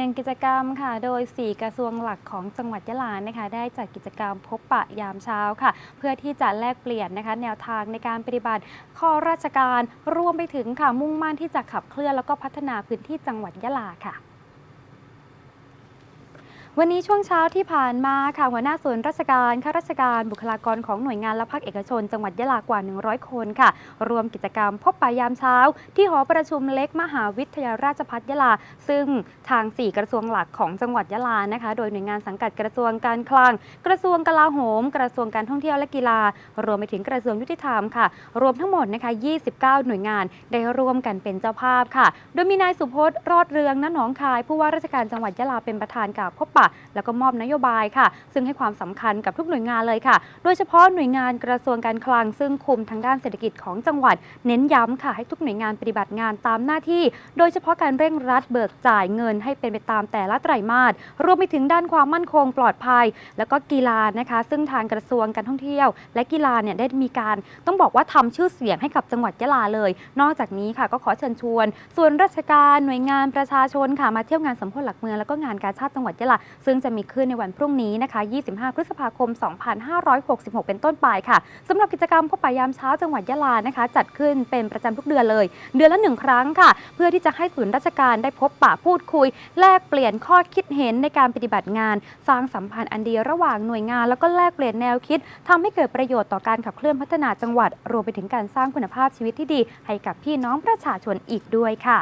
หนึ่งกิจกรรมค่ะ โดย 4 กระทรวงหลักของจังหวัดยะลานะคะ ได้จัดกิจกรรมพบปะยามเช้าค่ะ เพื่อที่จะแลกเปลี่ยนนะคะ แนวทางในการปฏิบัติ ข้อราชการรวมไปถึงค่ะมุ่งมั่นที่จะขับเคลื่อนแล้วก็พัฒนาพื้นที่จังหวัดยะลาค่ะ วันนี้ช่วงเช้าที่ผ่านมาค่ะหัวหน้าส่วนราชการข้าราชการบุคลากรของหน่วยงานและภาคเอกชน จังหวัดยะลากว่า 100 คนค่ะ รวมกิจกรรมพบปะยามเช้า ที่หอประชุมเล็กมหาวิทยาราชภัฏยะลา ซึ่งทาง 4 กระทรวงหลักของจังหวัดยะลานะคะ โดยหน่วยงานสังกัดกระทรวงการคลัง กระทรวงกลาโหม กระทรวงการท่องเที่ยวและกีฬา รวมไปถึงกระทรวงยุติธรรมค่ะ รวมทั้งหมดนะคะ 29 หน่วยงานได้ร่วมกันเป็นเจ้าภาพค่ะ โดยมีนายสุพจน์รอดเรืองณหนองคายผู้ว่าราชการจังหวัดยะลาเป็นประธานกล่าวพบปะแล้วก็มอบนโยบายค่ะ ซึ่งให้ความสำคัญกับทุกหน่วยงานเลยค่ะ โดยเฉพาะหน่วยงานกระทรวงการคลังซึ่งคุมทางด้านเศรษฐกิจของจังหวัด เน้นย้ำค่ะ ให้ทุกหน่วยงานปฏิบัติงานตามหน้าที่ โดยเฉพาะการเร่งรัดเบิกจ่ายเงินให้เป็นไปตามแต่ละไตรมาสรวมไปถึงด้านความมั่นคงปลอดภัย แล้วก็กีฬานะคะ ซึ่งทางกระทรวงการท่องเที่ยว และกีฬาเนี่ยได้มีการต้องบอกว่าทำชื่อเสียงให้กับจังหวัดยะลาเลย นอกจากนี้ค่ะก็ขอเชิญชวน ส่วนราชการหน่วยงานประชาชนค่ะมาเที่ยวงานสมโพธิหลักเมืองแล้วก็งานการชาติจังหวัดยะลาซึ่งจะมีขึ้นในวันพรุ่งนี้นะคะ 25 พฤษภาคม 2566 เป็นต้นไปค่ะสำหรับกิจกรรมพบปะยามเช้าจังหวัดยะลานะคะ จัดขึ้นเป็นประจำทุกเดือนเลย เดือนละหนึ่งครั้งค่ะ เพื่อที่จะให้ศูนย์ราชการได้พบปะพูดคุย แลกเปลี่ยนข้อคิดเห็นในการปฏิบัติงาน สร้างสัมพันธ์อันดีระหว่างหน่วยงาน แล้วก็แลกเปลี่ยนแนวคิดทำให้เกิดประโยชน์ต่อการขับเคลื่อนพัฒนาจังหวัด รวมไปถึงการสร้างคุณภาพชีวิตที่ดี ให้กับพี่น้องประชาชนอีกด้วยค่ะ